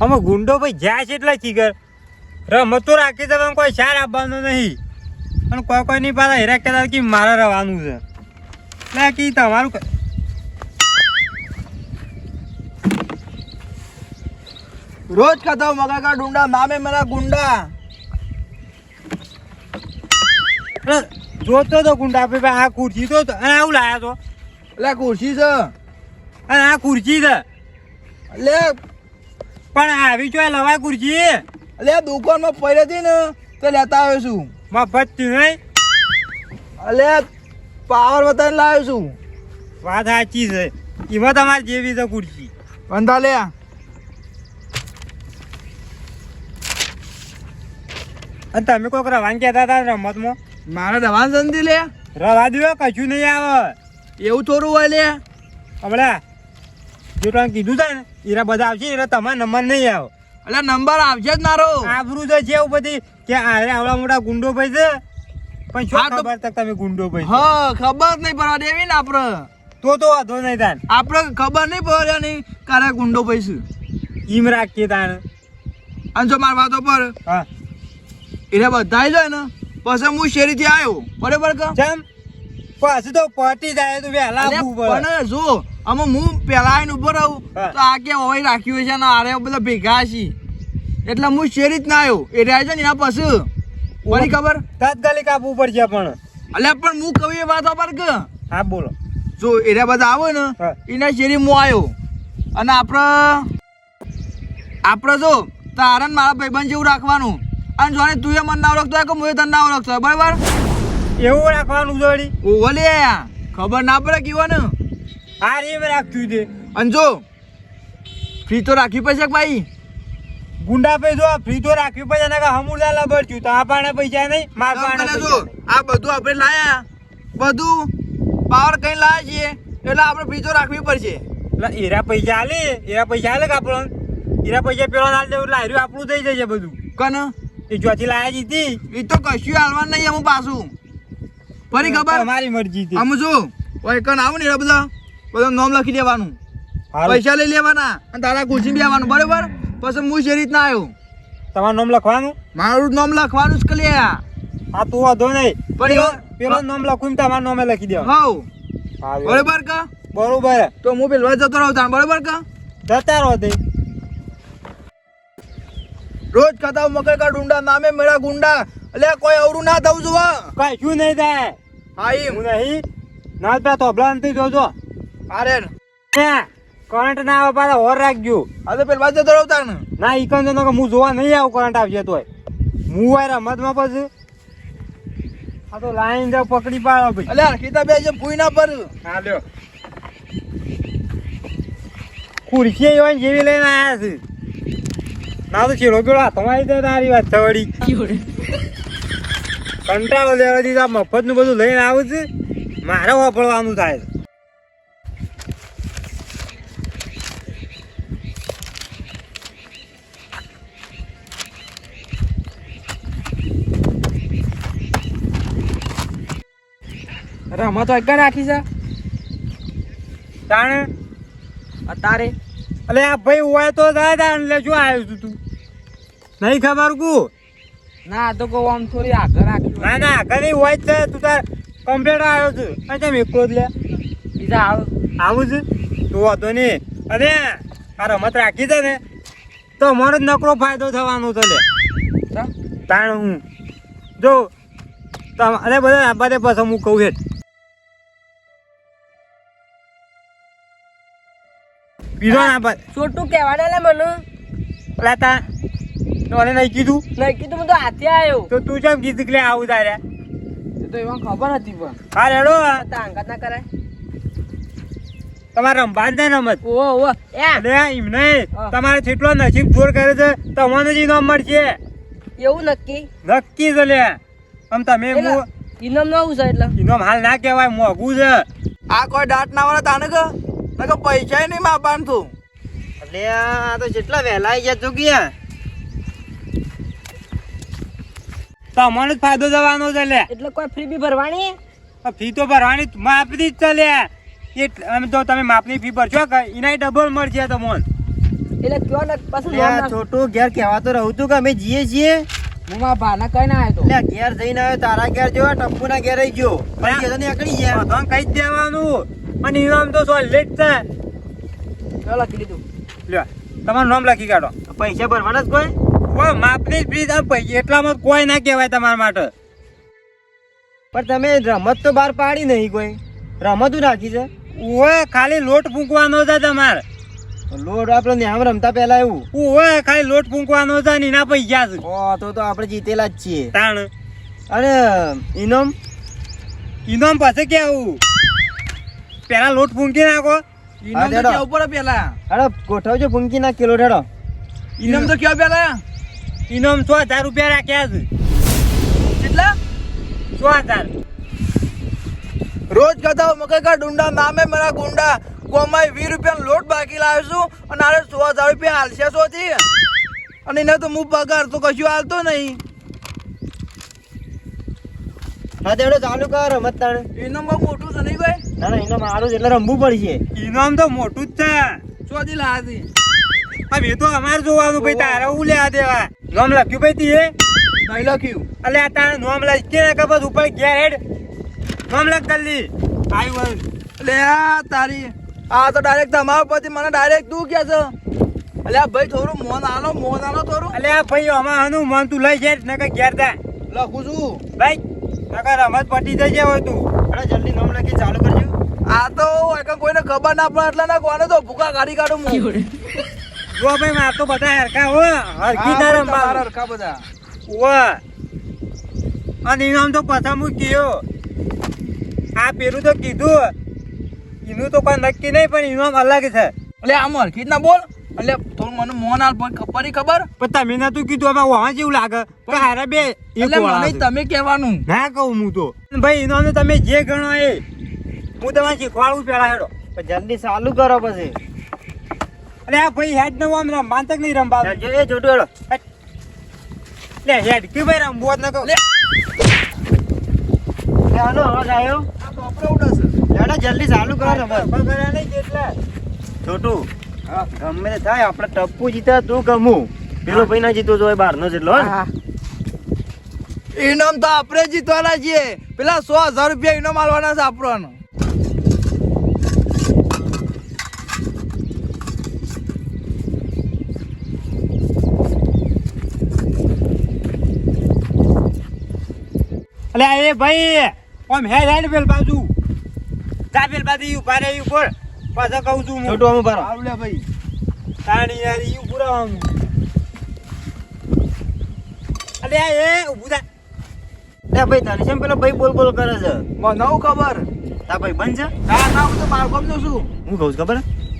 અમે ગુંડો ભાઈ જાય છે એટલા ચીગર રમતો રાખી દે પણ કોઈ સાર આપવાનો નહીં. અને કોઈ કોઈ કોઈની પાસે હેરા કહેતા કે મારે રહેવાનું છે. એટલે કે તમારું રોજ ખાતા મગા કા ડુંડા નામે મારા ગુંડા. જોતો તો ગુંડા ભાઈ આ ખુરશી તો અને આવું લાયા તો. એટલે ખુરશી છે. અને આ ખુરશી છે. એટલે પણ આવી જો લવાય ખુરશી એટલે દુકાનમાં પડી હતી ને તો લેતા આવ્યો છું. મફતથી નહીં? અલે પાવર બતાવીને લાવ્યો છું. વાત સાચી છે. એમાં તમારે જેવી છે ખુરશી વંધા લે અને તમે કોઈક રવાન કહેતા હતા રમતમાં? મારે રવાન સંધી લે. રવા દો કશું નહીં આવે. એવું થોડું હોય લે. હમણાં જો તમે કીધું થાય ને એરા બધા આવશે એટલે તમારે નંબર નહીં આવે. એટલે નંબર આવશે જ મારો. આબરું તો છે એવું બધી કે આરે આવડા મોટા ગુંડો ભાઈ છે પણ શું ખબર તક તમે ગુંડો ભાઈ છો? હા ખબર નહીં પડવા દેવી ને આપણે તો તો વાંધો નહીં તાન. આપણે ખબર નહીં પડ્યા નહીં કારે ગુંડો પૈસું ઈમ રાખીએ તાન અને જો મારા વાતો પર હા. એટલે બધા જાય ને પછી હું શેરીથી આવ્યો. બરાબર કે? ચમ પાછું તો પટી જાય તો વહેલા. પણ જો અમે હું પેલા આવીને ઊભો રહું. તો આ કે હોય રાખ્યું છે ને આરે બધા ભેગા છે એટલે હું શેરી જ ના આવ્યો. એ રહ્યા છે ને એના પછી. મારી ખબર? તાત્કાલિક આપવું પડશે પણ. અલ્યા પણ હું કહું એ વાત પર કે. હા બોલો. જો એરિયા બધા આવે ને એના શેરી હું આવ્યો. અને આપણે આપણે જો તારા ને મારા ભાઈબંધ જેવું રાખવાનું. અને જોને તું એ મને ના ઓળખતો હોય કે હું એ તને ના ઓળખતો હોય બરાબર? એવું રાખવાનું જોડી? ઓવો લે ખબર ના પડે કેવો ને હા એમ રાખ્યું છે અને ફ્રી તો રાખવી પડશે કે ભાઈ? ગુંડા પૈસો જો ફ્રી તો રાખ્યું પછી એના હમુરદા લબર છું. તો આ પાણે પૈસા નહીં માર પાણે જો આ બધું આપણે લાયા. બધું પાવર કઈ લાયા છીએ એટલે આપણે ફ્રી તો રાખવી પડશે. એટલે એરા પૈસા આલે એરા પૈસા આલે આપણને એરા પૈસા પેલો ના દે લાયરું આપણું થઈ જશે બધું. કન એ જ્યાંથી લાયા જીતી એ તો કશું હાલવાનું નહીં અમુક પાછું. ફરી ખબર? મારી મરજી આમ જો ઓય કન આવું ને એટલે બધા? બધા નામ લખી દેવાનું. પૈસા લઈ લેવાના અને તારા ખુરશી બી આવવાનું બરોબર? પછી હું જે રીતના આવ્યો. તમારું નામ લખવાનું? મારું નામ લખવાનું જ કે આ. હા તું વાંધો નહીં. પણ પેલો નામ લખું તમારું નામે લખી દેવાનું. હવ. બરોબર કા? બરોબર. તો હું પેલો જતો રહું તાણ બરોબર કા? જતા રહો તે. રોજ ખાતા મકર કા ડુંડા નામે મેળા ગુંડા. એટલે કોઈ અવરું ના થવું જોવા. કશું નહીં થાય? હા એ હું નહીં. ના તો ભલા નથી જોજો. અરે કરંટ ના આવે પાછા હોર રાખજો. હવે પેલા બાજુ જતો ને. ના ઈકન તો નકર હું જોવા નહીં આવું કરંટ આવશે તોય. હું વાર રમતમાં પછી. આ તો લાઈન જાવ પકડી પાડો ભાઈ. એટલે કીધા બે જેમ ભૂઈ ના પર હા લ્યો. ખુરશી હોય જેવી લઈને આયા છે. ના તો છેલો પેલો તમારી તો તારી વાત થવડી કંટાળો લેવા દીધા મફતનું બધું લઈને આવું છે. મારે વાપરવાનું થાય. છે રમત તો એક રાખી છે. તાણે? અત્યારે અલે આ ભાઈ હોય તો દાદા એટલે જો આવ્યો છું તું. નહીં ખબર કુ? ના તો કહું આમ થોડી આગળ રાખી ના ના કદી હોય છે. તું તાર કમ્પ્લેટ આવ્યો છે. અને તમે એકલો જ લે? બીજા આવ. આવું છે? તું વાંધો નહીં. અને આ રમત રાખી છે ને તો અમારો જ નકરો ફાયદો થવાનો છે લે. તાણ હું. જો અરે બધા આબાદે પાછા હું કહું હેઠ બીજો ના આબાદ છોટું કહેવાના લે મને. પેલા તા તને નહીં કીધું? નહીં કીધું હું તો હાથે આવ્યો. તો તું કેમ કીધું કે લે આવું તારે? તો એમાં ખબર હતી પણ. હા રેડો તાંગત ના કરાય. તમારે રમવા જ નહીં રમત? ઓ ઓ એ. અરે એમ નહીં. તમારે જેટલો નસીબ જોર કરે છે તમને જ ઇનામ મળશે. એવું નક્કી? નક્કી છે લે. આમ તમે ઇનામ નવું છે એટલે. ઇનામ હાલ ના કહેવાય મોંઘું છે. આ કોઈ દાંત ના વાળા તાને કે? નકર પૈસા નહીં માપાન તું એટલે આ તો જેટલા વહેલા આવી ગયા તમારો જ ફાયદો થવાનો છે લે. એટલે કોઈ ફ્રી બી ભરવાની? ફી તો ભરવાની માપની જ છે લે. એ અમે તો તમે માપની ફી ભરશો કે એના ડબલ મળશે તમને એટલે કયો ને પાછું છોટું ઘેર કહેવાતો રહું તું કે અમે જઈએ છીએ? હું મારા ભાના કઈ ના આવ્યો લે ઘેર જઈને આવ્યો તારા ઘેર જો ટપ્પુના ઘેર રહી ગયો. પણ એ ને ગયા દેવાનું. અને ઇનામ તો સો લેટ છે તો લખી લીધું. લ્યો તમારું નામ લખી કાઢો. પૈસા ભરવાના જ કોઈ? કોઈ માપની જ ફ્રી પૈસા એટલામાં કોઈ ના કહેવાય તમારા માટે. પણ તમે રમત તો બહાર પાડી નહીં કોઈ. રમતું નાખી છે. ઓય ખાલી લોટ ફૂંકવાનો છે તમારે. લોડ આપણે ન્યામ રમતા પહેલા એવું. ઓય ખાલી લોટ ફૂંકવાનો છે ને એના પૈસા છે. ઓ તો તો આપણે જીતેલા જ છીએ. તાણ. અને ઇનામ ઇનામ પાસે કેવું પેલા લોટ ફૂંકી નાખો. ઇનામ તો. કેવું પડે પેલા અરે ગોઠવજો ફૂંકી ના કિલો ઢેડો. ઇનામ તો કેવું પેલા ઇનામ સો હજાર રૂપિયા રાખ્યા છે. કેટલા? સો હજાર. રોજ કથા મકઈ કા ડુંડા નામે મારા ગુંડા. ગોમાય વીસ રૂપિયાનો લોટ બાકી લાવ્યો છું અને આરે સો હજાર રૂપિયા હાલશે સોથી. અને એને તો હું પગાર તો કશું હાલતો નહીં. હા દેડો ચાલુ કર રમત તાણે ઇનામ મોટું છે નહીં કોઈ? ના ના ઇનામ સારું એટલે રમવું પડશે. ઇનામ તો મોટું જ છે. શોધી લાવી. હવે એ તો અમારે જોવાનું ભાઈ તારે હું લેવા દેવા? નામ લખ્યું ભાઈ તીએ? નહીં લખ્યું. અલે આ તારે નામ લખી ને ખબર ઉપર ઘેર હેડ. નામ લખ જલ્દી. આવ્યું એટલે આ તારી આ તો ડાયરેક્ટ તમારા પરથી મને ડાયરેક્ટ તું કે છે. એટલે આ ભાઈ થોડું મોન આલો મોન આલો થોડું. એટલે આ ભાઈ આમાં આનું મન તું લઈ જાય નકર ઘેર તા લખું છું. ભાઈ નકર રમત પટી જજે હોય તું. અરે જલ્દી નામ લખી ચાલુ કરજો. આ તો એક કોઈને ખબર ના પડે એટલે ના કોને તો ભૂખા કાઢી કાઢું હું. જો ભાઈ માર તો બધા હરખા હો. હરખી તારે માર હરખા બધા. ઓ અને ઇનામ તો પાછા હું કયો. આ પેલું તો કીધું. એનું તો કોઈ નક્કી નહીં પણ ઇનામ અલગ છે. એટલે આમ હરખી ના બોલ. એટલે થોડું મને મોન આલ પણ ખબર ખબર? પણ તમે નતું કીધું અમે વાહ જેવું લાગે. કે હારે બે એટલે મને તમે કહેવાનું. ના કહું હું તો. ભાઈ ઇનામ તમે જે ગણો એ હું તમને શીખવાડું પેલા હેડો. પણ જલ્દી ચાલુ કરો પછી. અરે આ ભાઈ હેડ નો આમ રમ માનતક નહીં રમવા એ છોટું હેડો. લે હેડ. કે ભાઈ રમવો જ ન કહું લે. આનો અવાજ આવ્યો આ તો આપણે ઉડાશે હેડો જલ્દી ચાલુ કરો ખબર છોટું ગમે તે થાય આપણે ટપ્પુ જીતા તું ગમું. પેલો ભાઈ ના જીતો જોઈએ બહાર નો. જેટલો ઇનામ તો આપણે જીતવાના છીએ. પેલા સો હજાર રૂપિયા ઇનામ આલવાના છે આપણને. અલે એ ભાઈ આમ હે હેડ પેલ બાજુ? જા પેલ બાજુ ઈ ઊભા રહે ઈ ઉપર. પાછા કહું છું છોટો આમ ઊભા રહો. ભાઈ. તાણી યાર ઈ ઉપર આમ. અલે એ ઉભું થા. લે ભાઈ તને જેમ પેલો ભાઈ બોલ બોલ કરે છે. મને હું ખબર. તા ભાઈ બંધ છે? ના ના હું તો બાળકોમનું છું. હું કહું છું ખબર?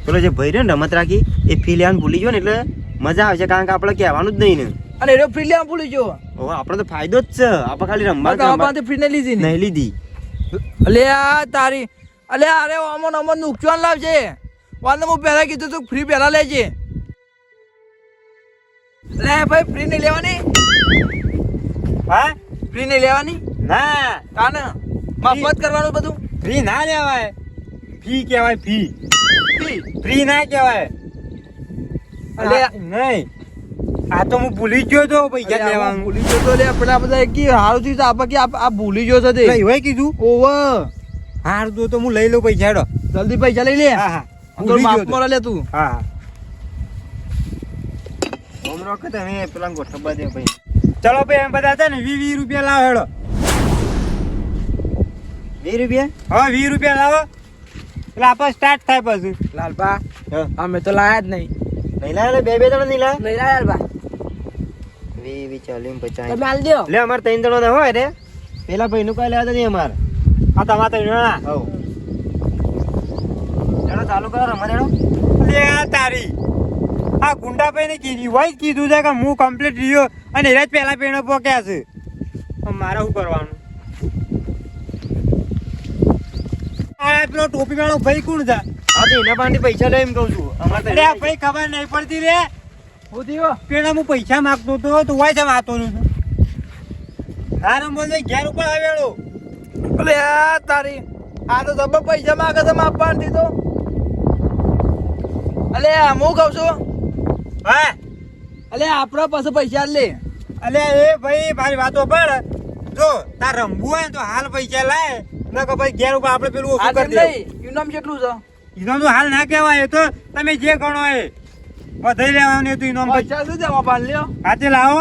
પેલો જે ભાઈ રે ને રમત રાખી એ ફિલિયાન ભૂલી ગયો ને એટલે મજા આવશે કારણ કે આપણે કહેવાનું જ નહીં ને. અને એનો ફિલિયાન ભૂલી ગયો. ઓ આપણે તો ફાયદો જ છે. આપણે ખાલી રમવા તો આપણે ફ્રી નહીં લીધી નહીં લીધી. અલે આ તારી અલે અરે અમોન અમન નુકસાન લાવશે વાંધો હું પહેલા કીધું તું ફ્રી પહેલા લેજે. લે ભાઈ ફ્રી નહીં લેવાની? હા? ફ્રી નહીં લેવાની? ના. કાને? મફત કરવાનું બધું? ફ્રી ના લેવાય. ફી કહેવાય ફી ફ્રી ફ્રી ના કહેવાય. અલે. નહીં. આ તો હું ભૂલી ગયો તો પૈસા લેવાનું. ભૂલી ગયો તો લે પેલા બધા એક કી હારું થયું તો આપણે કે આ ભૂલી ગયો છે તે. હોય કીધું? ઓવ. હાર દો તો હું લઈ લઉં પૈસા હેડો. જલ્દી પૈસા લઈ લે. હા હા. તો માફ મોરા લે તું. હા હા. ઓમ તમે પેલા ગોઠવવા દે ભાઈ. ચલો ભાઈ એમ બધા છે ને વી વી રૂપિયા લાવો હેડો. વીસ રૂપિયા? હા વી રૂપિયા લાવો. એટલે આપણે સ્ટાર્ટ થાય પછી. લાલબા. અમે તો લાયા જ નહીં. નહીં લાયા લે, બે બે ત્રણ નહીં લાયા? નહીં લાયા લાલબા વી વી ચાલીમ પચાસ. તમે હાલ દો લે અમારે ત્રણ જણો ના હોય રે. પેલા ભાઈ નું કઈ લેવા નહીં અમારે. આ તમારે તો ના. હવ. ચાલો ચાલુ કરો રમત હેડો લે આ તારી. આ ગુંડાભાઈ ને કીધું હોય કીધું છે કે હું કમ્પ્લીટ રહ્યો અને એના જ પહેલા પેણો પોક્યા છે. મારે શું કરવાનું? આ પેલો ટોપી વાળો ભાઈ કોણ છે? હા તો એના પાસેથી પૈસા લે એમ કહું છું. અમારે તો ભાઈ ખબર નહીં પડતી રે. હું થયો પેલા હું પૈસા માંગતો હતો તો હોય છે વાતો નું હા બોલ ઘેર ઉપર આવેલો. અલે આ તારી આ તો જબર પૈસા માંગે છે માપવા નથી તો. અલે હું કહું છું? હે? અલે આપણા પાસે પૈસા લે. અલે એ ભાઈ મારી વાતો પણ. જો તાર રમવું હોય તો હાલ પૈસા લાય ન કે ભાઈ ઘેર ઉપર આપણે પેલું ઓછું કરી દઈએ ઇનામ કેટલું છે. ઇનામ તો હાલ ના કહેવાય તો તમે જે ગણો એ. વધાઈ લેવાનું હતું ઇનામ પૈસા શું દેવા પાલ લ્યો? હાથે લાવો.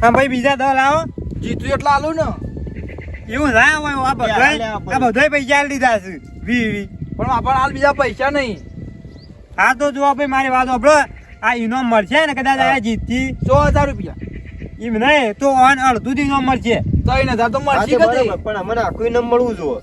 હા ભાઈ બીજા દવા લાવો. જીતું એટલા આલું ને. એવું ના હોય આ પૈસા આલી છે વી વી પણ આપણને હાલ બીજા પૈસા નહીં. હા તો જો ભાઈ મારી વાત સાંભળો. આ ઇનામ મળશે ને કદાચ આ જીતથી. સો હજાર રૂપિયા. એમ નહીં તો ઓન અડધું ઇનામ મળશે. તો હા, મળશે તે બરાબર, પણ અમને આખું ઇનામ મળવું જોઈએ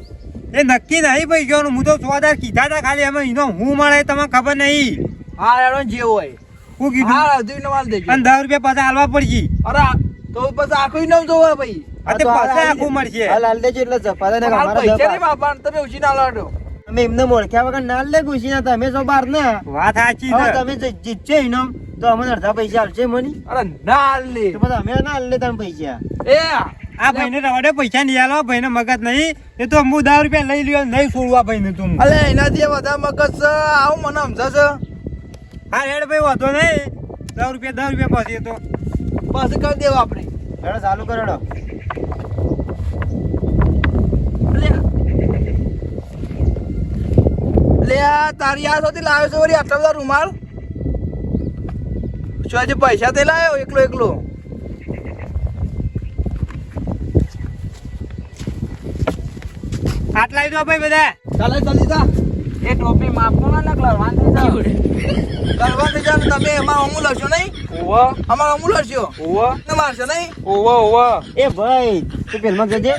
એ નક્કી નહીં ભાઈ ગયો હું તો સો હજાર કીધા હતા ખાલી એમાં ઇનામ હું મળે તમને ખબર નહીં. હા એનો જે હોય. હું કીધું? હા અડધું ઇનામ દેજો. અને દસ રૂપિયા પાછા હાલવા પડશે. અરે તો પછી આખું ઇનામ જોવે ભાઈ. આ તે હાલ પાછા આખું. મળશે. હાલ હાલ દેજો એટલે જપાતા ને અમારા પૈસા નહીં બાપા તમે ઉછી ના લાડો. અમે એમને ઓળખ્યા વગર ના લે ઘૂસી ના તમે છો બાર ને. વાત સાચી છે. તમે જીતશે ઇનામ તો અમને અડધા પૈસા આપશે મની. અરે ના હાલ લે. તો પછી અમે ના લે તમે પૈસા. એ આ ભાઈને રવાડે પૈસા નહીં આલો ભાઈને મગજ નહીં. એ તો હું દસ રૂપિયા લઈ લ્યો નહીં છોડવા ભાઈને તું. અલે એનાથી વધારે મગજ છે. આવું મને સમજાશે. હા હેડ ભાઈ વાંધો નહીં. દસ રૂપિયા દસ રૂપિયા પછી તો. પછી કરી દેવા આપણે. હેડો ચાલુ કરો હેડો. લે લે તારી આ સુધી લાવ્યો છે વળી આટલા બધા રૂમાલ? શું આજે પૈસા તે લાવ્યો એકલો એકલો? આટલા દો ભાઈ બધા. ચાલે જા. એ ટોપી ના દે તમે એમાં અમુ હશો નહીં? ઓવો અમાર અમૂલ હશો? ઓવો ને મારશો નહીં? ઓવો ઓવો એ ભાઈ તું પેલમાં જજે.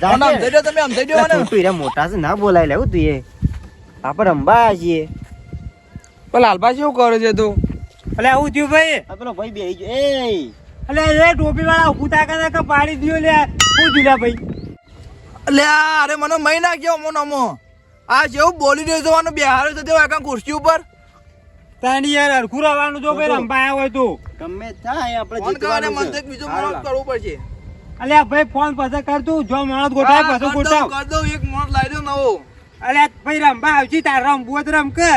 જા મને કે. તમે દો એટલે ને. તું મોટા છે ના બોલાય લેવું તું એ. આપણે રમવા છીએ. પણ લાલબા શું કરે છે તું? અલે આવું થયું ભાઈ. આ પેલો ભાઈ બે ગયો. એ અલે એ ટોપી વાળા કૂતા કરે કે પાડી દ્યો લે. હું થયું ભાઈ? અલે અરે મને મહી ના ગયો મો નમો આ જેવું બોલી રહ્યો જવાનું બિહાર તો તેવું એકાં ખુરશી ઉપર. તાણી યાર હરખું રવાનું જો ભાઈ રંભાયા હોય તો. ગમે થાય આપણે ફોન કરવાને મને એક બીજો. મોણસ કરવું પડશે. અલ્યા ભાઈ ફોન પાછા કર તું. જો માણસ ગોઠાય પાછો ગોઠાવ કર દઉં, એક મોણ લાવી દઉં નવો. અલ્યા ભાઈ રંભા આવશે તાર રમવું હોય તો રમ કે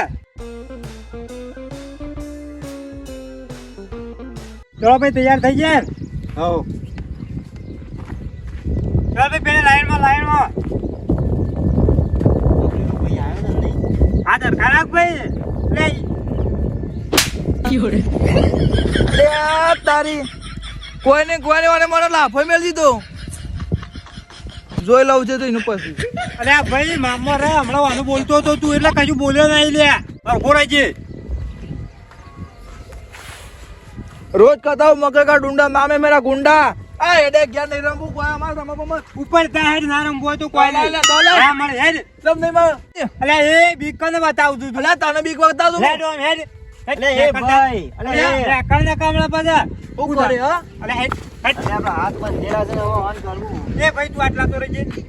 ચલો ભાઈ તૈયાર થઈ ગયા? હઉ. ચલો ભાઈ પેલા લાઈનમાં લાઈનમાં? હા તો ખરાબ ભાઈ લે તારી કોઈને કોઈને મને મને લાફો મેળ દીધો જોઈ લઉં છે તો એનું પછી. અરે ભાઈ મામા રે હમણાં વાનું બોલતો હતો તું એટલે કશું બોલ્યો નહીં લે. હરખો રહેજે રોજ કહેતા હું મગર કા ડુંડા મામે મેરા ગુંડા. આ એડે ગયા નહીં રમવું કોઈ અમાર સમાપમાં ઉપર તા હેડ ના રમવું હોય તો કોઈ લે, લે, નહીં હા મળે હેડ. રમ નહીં માં અલ્યા એ બીક કને બતાવું તું અલ્યા તને બીક બતાવું હેડ હેડ. અલે એ ભાઈ અલે રેકડ ને કામડા પાછા. શું કરે હા અલ્યા હેડ હેડ. અલે આપણા હાથ બંધેલા છે હવે ઓન કરવું. એ ભાઈ તું આટલા તો રહેજે તું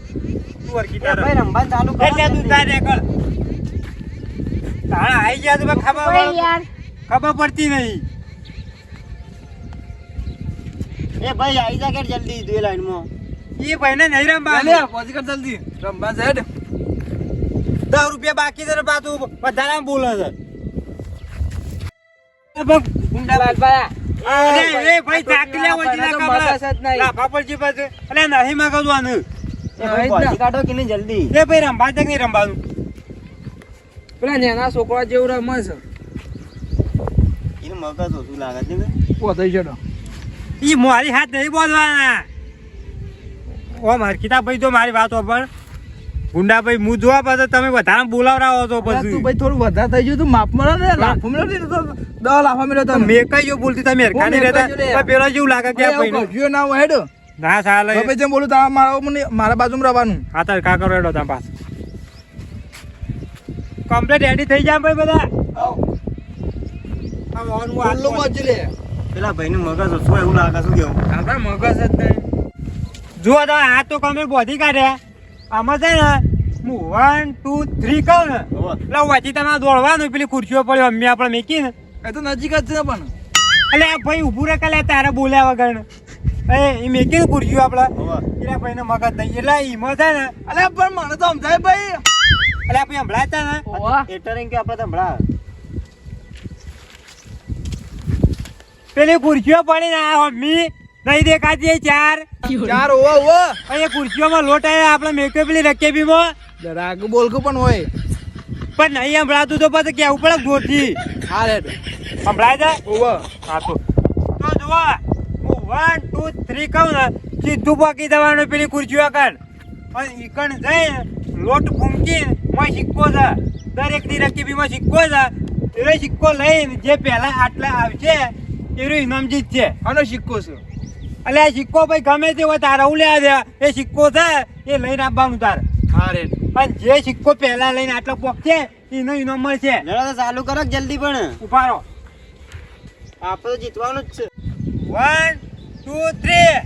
એ ભાઈ રમવાનું ચાલુ કરો એટલે તું તાર રેકડ તાણા આઈ ગયા તો ખબર યાર. ખબર પડતી નહીં. એ ભાઈ આવી જા કે જલ્દી તું એ લાઈનમાં એ ભાઈને નહીં લે, રમવા લે કર જલ્દી. હેડ. દસ રૂપિયા બાકી છે ને પાછું વધારે બોલે છે. પેલા નેના છોકરા જેવું રમે છે મગજ ઓછું લાગે છે પહોંચાઈ જડો મારી હાથ નહીં બોલવાના. ઓ કિતાબ ભાઈ તો મારી વાતો પણ ગુંડા ભાઈ હું જોવા પાછો તમે વધારે બોલાવરાવો છો તું ભાઈ થોડું વધારે થઈ ગયું તું માપ મળો ને લાફો મળો ને તો દસ લાફો મળ્યો તો મે કઈ જો બોલતી? તમે હેરખા નહીં રહેતા? પેલો જેવું લાગે કે ભાઈ ગયો ના હોય હેડ. ના ચાલે ભાઈ જેમ બોલું તારા મારા મને- મારા બાજુમાં રહેવાનું. હા તાર કા કરો હેડો તા પાસ. કમ્પ્લીટ રેડી થઈ જાય ભાઈ બધા? આ પેલા ભાઈનું મગજ ઓછું એવું લાગે શું કેવું આપણા મગજ જ નહીં. જુઓ તો હાથ તો કમ્પ્લીટ બોધી કાઢ્યા આમાં છે ને હું વન ટુ થ્રી કહું ને એટલે વચ્ચે તમારે દોડવાનું પેલી ખુરશીઓ પડી મમ્મી આપણે મેકી ને. એ તો નજીક જ છે પણ. એટલે આ ભાઈ ઊભું રે કાલે તારે બોલ્યા વગર. ને એ મેકી ને ખુરશીઓ આપણે. એટલે ભાઈ ભાઈને મગજ નહીં એટલે એમાં છે ને અલે પણ મને તો સમજાય ભાઈ. એટલે આપણે હમણાં છે ને. એમ કે આપણે તો હમણાં પેલી ખુરશીઓ પડી આ મમ્મી નહીં દેખાતી ચાર. ચાર ઓવા ઓવા. અહીં ખુરશીઓમાં લોટ આવ્યા આપણે મેકઅપ પેલી રકેબીમાં. રાગ બોલકું પણ હોય. પણ નહીં સંભળાતું તો પછી કેવું પડે ગોઠી. હા રે સંભળાય છે? ઓવા. હા તો તો જુઓ હું વન ટુ થ્રી કહું ને સીધું પાકી દેવાનું પેલી ખુરશીઓ કણ અને ઈકણ જઈ લોટ ફૂંકી માં સિક્કો છે. દરેકની રકીબીમાં સિક્કો છે. એ સિક્કો લઈને જે પહેલા આટલા આવશે એનું ઇનામ જીતશે. આનો સિક્કો છે. એટલે આ સિક્કો ભાઈ ગમે તે હોય તારે ઉલે આવ્યા એ સિક્કો છે એ લઈને આપવાનું તારે. હારે પણ જે સિક્કો પહેલા લઈને આટલો પોકશે એનો ઇનામ મળશે. જરા ચાલુ કરો જલ્દી પણ. ઉપાડો રહો. આપણે તો જીતવાનું જ છે. વન ટુ થ્રી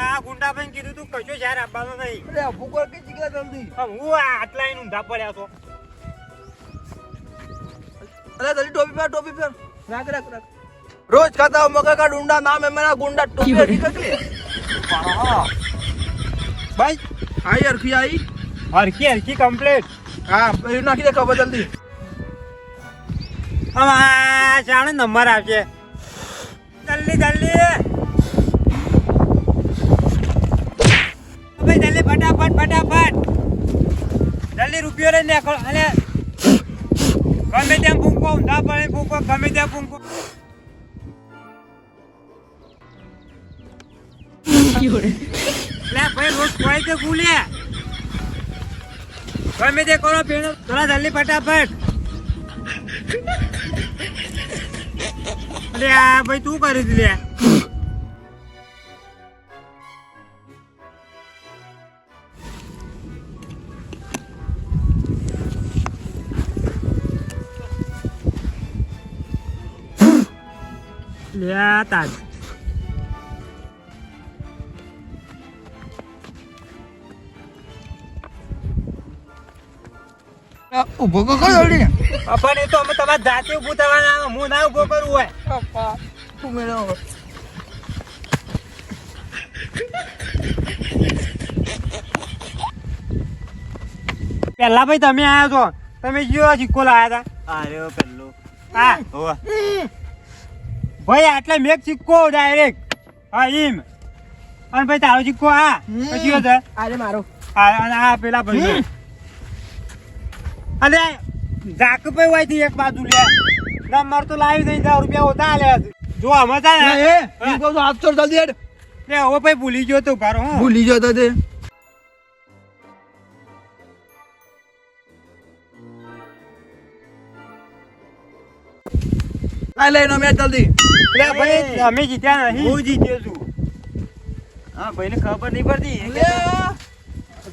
આ ગુંડાભાઈ કીધું તું કશો શહેર આપવાનો નહીં. અરે અભુ કર કે જીગલા જલ્દી? હું આ આટલા એને ઊંધા પડ્યા છો. અરે જલ્દી ટોપી પર ટોપી પર રાખ રાખ રાખ. રોજ ખાતા હો મગર કા ડુંડા નામ है मेरा गुंडा टोपी रखी ककले ભાઈ आई अरखी आई હરખી હરખી કમ્પ્લીટ हाँ ये नाखी दे खबर जल्दी હવે આ જાણે નંબર આવશે જલ્દી જલ્દી ભાઈ જલ્દી ફટાફટ ફટાફટ જલ્દી રૂપિયો લઈને નાખો અને ગમે ત્યાં ફૂંકો ઊંધા પડે ફૂંકો ગમે ત્યાં ફૂંકો લે ભાઈ, રોજ કોઈ ભૂલે ગમે તે કરો પેણો થોડા આ ભાઈ, તું કરી લે. લે તાજ. ઊભો કરો જલ્દી પણ તો અમે તમારે જાતે ઊભું થવાના હું ના ઊભો કરવું હોય તું મેળો પેલા ભાઈ તમે આયા છો તમે જીઓ સિક્કો લાયા હતા અરે પેલો હા ભાઈ આટલે મેક સિક્કો ડાયરેક્ટ હા એમ અને ભાઈ તારો સિક્કો આ. પછી અરે મારો આ પેલા ભાઈ અને ઝાકભાઈ હોયથી એક બાજુ લે. નંબર તો લાવી દઈ દસ રૂપિયા ઓછા લે જો આમાં ને. એ હું. કહું છોડ જલ્દી હેડ. લે હવે ભાઈ ભૂલી ગયો તો ભારો હું. ભૂલી તો તે. આ લઈને મેં જલ્દી. લે ભાઈ અમે જીત્યા નહીં. હું જીત્યો છું. હા ભાઈને ખબર નહીં પડતી.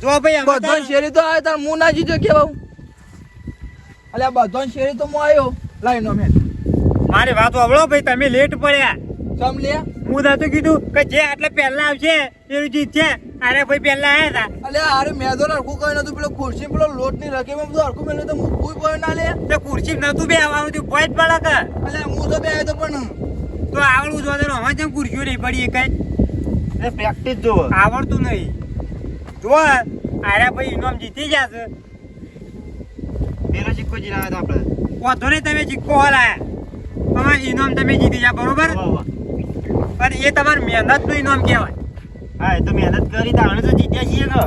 જો ભાઈ અમે બધો શેરી તો આવે તાર મું ના જીત્યો કે બાબુ અલ્યા બધો શેરી તો હું આવ્યો? લાઈનો મેં. મારી વાત વાવળો ભાઈ તમે લેટ પડ્યા. ચમ લે? હું તો કીધું કે જે આટલે પહેલા આવશે એનું જીત છે. અરે ભાઈ પહેલા આયા હતા. અલ્યા અરે મેં તો હરખું કહ્યું નતું પેલો ખુરશી પેલો લોટની રકેમાં બધું હરખું મેલું તો હું કોઈ કોઈ ના લે. તે ખુરશી નતું બે આવવાનું તું ભય જ પડે કે અલ્યા હું તો બે આવ્યો તો પણ. તો આવડવું જોવા તો હવે જેમ ખુરશીઓ નહીં પડી કઈ એ પ્રેક્ટિસ જોવો. આવડતું નહીં. જો અરે ભાઈ ઇનામ જીતી જશે પેલો સિક્કો જીરાયો આપણે. વાંધો નહીં તમે સિક્કો હલાયા તમે ઇનામ તમે જીતી જા બરોબર? હોવા, હોવા. પણ એ તમારી મહેનતનું ઇનામ કહેવાય. હા એ તો મહેનત કરી તાણે તો જીત્યા છીએ કે.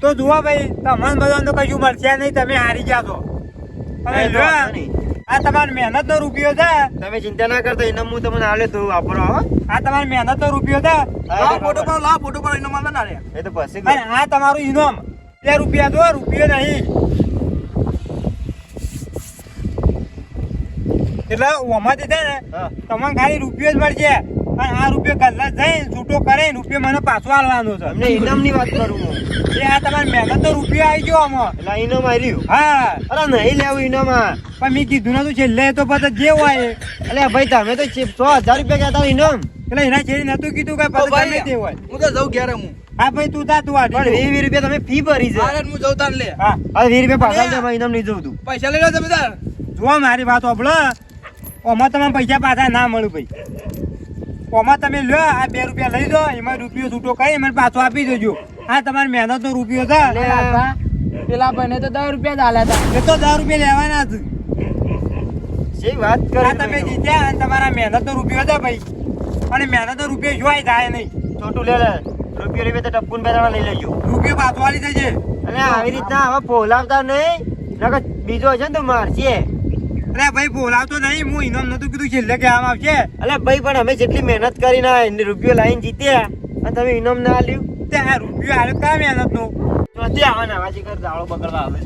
તો જુઓ ભાઈ તમને બધાને તો કશું મળશે નહીં તમે હારી ગયા છો. હા, હવે એ તો જો આ તમારી મહેનતનો રૂપિયો છે. તમે ચિંતા ના કરતા હું તમને આલે તો વાપરો આ તમારી રૂપિયો છે. લાવ ફોટો લાવ ફોટો માલ ના રે. એ તો પછી આ તમારું ઇનામ બે રૂપિયા દો રૂપિયો નહીં. એટલે ઓમાંથી છે ને તમને ખાલી રૂપિયો જ મળશે. અને આ રૂપિયો કલાક જઈને છૂટો કરે રૂપિયો મને પાછો આવવાનો છે. તમને ઇનામની વાત કરું હું. એ આ તમારે મહેનત તો રૂપિયો આવી ગયો આમાં. એટલે આ ઇનામ આવ્યું હા. અરે નહીં લેવું ઇનામ આ. પણ મેં કીધું નતું છેલ્લે તો પછી જે હોય એટલે ભાઈ તમે તો સો હજાર રૂપિયા કહેતા ઇનામ એટલે એના છેડી નતું કીધું કે પછી ગમે તે હોય. હું તો જઉં ઘેર હું. હા ભાઈ તું તા તું પણ વી વીસ વીસ રૂપિયા તમે ફી ભરી છે. હું જઉં તાર લે. હા. વી વીસ રૂપિયા પાછા. ઇનામ નહીં જઉં તું. પૈસા લઈ લો તમે તાર. જુઓ મારી વાત સાંભળો ઓમાં તમે પૈસા પાછા ના મળે ભાઈ. ઓમાં તમે લો આ બે રૂપિયા લઈ દો એમાં રૂપિયો છૂટો કરી મને પાછો આપી દેજો. આ તમારી મહેનતનો રૂપિયો હતા લે. પેલા ભાઈને તો દસ રૂપિયા જ આલ્યા હતા. એ તો દસ રૂપિયા લેવાના જ. જે વાત કરી તમે જીત્યા અને તમારા મહેનતનો રૂપિયો હતા ભાઈ. અને મહેનતનો રૂપિયો જોવાય થાય નહીં. છોટું લે લે. રૂપિયો રૂપિયો તો બે દાડા લઈ લેજો. રૂપિયો બાતવાલી થશે અને આવી રીતના હવે ફોલાવતા નહીં. બીજો હશે ને તો મારશે. અરે ભાઈ બોલાવતો નહીં. હું ઇનામ નતું કીધું. છેલ્લે કે આમ આવશે. અલે ભાઈ પણ અમે જેટલી મહેનત કરીને રૂપિયો લાઈન જીત્યા. અને તમે ઇનામ ના આલ્યું તે રૂપિયો હાલે કા મહેનતનો? નથી આવવાના આવા કર દાળો બગડવા આવે